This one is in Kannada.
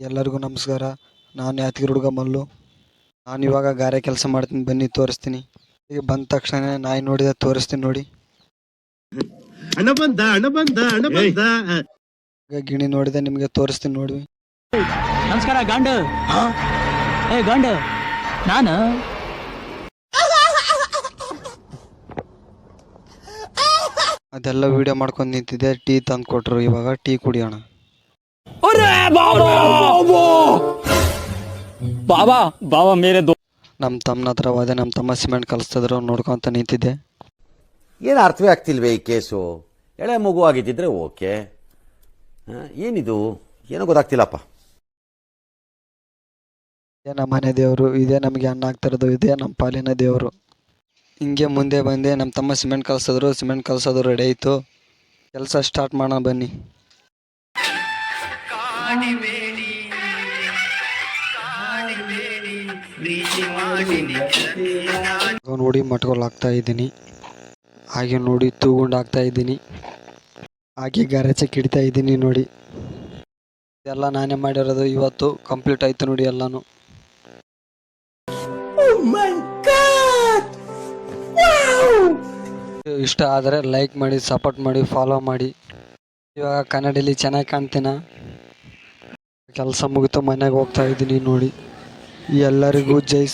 ಎಲ್ಲರಿಗೂ ನಮಸ್ಕಾರ. ನಾನು ಯಾತಿಗಿರು ಹುಡುಗ ಮಲ್ಲು. ನಾನು ಇವಾಗ ಗಾರೆ ಕೆಲಸ ಮಾಡ್ತೀನಿ. ಬನ್ನಿ ತೋರಿಸ್ತೀನಿ. ಈಗ ಬಂದ ತಕ್ಷಣ ನಾಯಿ ನೋಡಿದ ತೋರಿಸ್ತೀನಿ ನೋಡಿ. ಹಣ ಬಂದ ಹಣ ಬಂದ ಹಣ ಬಂದ. ಈಗ ಗಿಣಿ ನೋಡಿದೆ ನಿಮಗೆ ತೋರಿಸ್ತೀನಿ ನೋಡಿ. ನಮಸ್ಕಾರ ಗಂಡು. ಏ ಗಂಡು. ನಾನು. ಅದೆಲ್ಲ ವಿಡಿಯೋ ಮಾಡ್ಕೊಂಡು ನಿಂತಿದ್ದೆ. ಟೀ ತಂದು ಕೊಟ್ರು ಇವಾಗ. ಟೀ ಕುಡಿಯೋಣ. ಬಾಬಾ! ಬಾಬಾ! ಬಾಬಾ ದೋ ನಮ್ಮ ತಮ್ಮನ ಹತ್ರ ಹೋದೆ ನಮ್ಮ ತಮ್ಮ ಸಿಮೆಂಟ್ ಕಲಿಸ್ತಿದ್ರು ನೋಡ್ಕೊಂತ ನಿಂತಿದ್ದೆ. ಏನು ಅರ್ಥವೇ ಆಗ್ತಿಲ್ವೇ ಈ ಕೇಸು? ಎಳೆ ಮಗು ಆಗಿದ್ದಿದ್ರೆ ಓಕೆ. ಆ, ಏನಿದು? ಏನೋ ಗೊತ್ತಾಗ್ತಿಲ್ಲಪ್ಪ. ಇದೇ ನಮ್ಮ ಮನೆ ದೇವರು ಇದೇ ನಮಗೆ ಅನ್ನ ಆಗ್ತಿರೋದು ಇದೇ ನಮ್ಮ ಪಾಲಿನ ದೇವರು. ಹಿಂಗೆ ಮುಂದೆ ಬಂದೆ ನಮ್ಮ ತಮ್ಮ ಸಿಮೆಂಟ್ ಕಲಿಸಿದ್ರು ಸಿಮೆಂಟ್ ಕಲಿಸೋದು ರೆಡಿ ಆಯಿತು. ಕೆಲಸ ಸ್ಟಾರ್ಟ್ ಮಾಡೋಣ ಬನ್ನಿ. ಇವಾಗ ನೋಡಿ ಮಟ್ಕೊಳಾಗ್ತಾ ಹಾಕ್ತಾ ಇದ್ದೀನಿ. ಹಾಗೆ ನೋಡಿ ತೂಗೊಂಡು ಹಾಕ್ತಾ ಇದ್ದೀನಿ. ಹಾಗೆ ಗರಚೆ ಕಿಡ್ತಾ ಇದ್ದೀನಿ ನೋಡಿ. ಎಲ್ಲ ನಾನೇ ಮಾಡಿರೋದು ಇವತ್ತು ಕಂಪ್ಲೀಟ್ ಆಯ್ತು ನೋಡಿ ಎಲ್ಲಾನು. ಇಷ್ಟ ಆದರೆ ಲೈಕ್ ಮಾಡಿ ಸಪೋರ್ಟ್ ಮಾಡಿ ಫಾಲೋ ಮಾಡಿ. ಇವಾಗ ಕನ್ನಡಲ್ಲಿ ಚೆನ್ನಾಗಿ ಕಾಣ್ತೀನ? ಕೆಲಸ ಮುಗಿತು ಮನೆಗೆ ಹೋಗ್ತಾ ಇದ್ದೀನಿ ನೋಡಿ. ಎಲ್ಲರಿಗೂ ಜೈ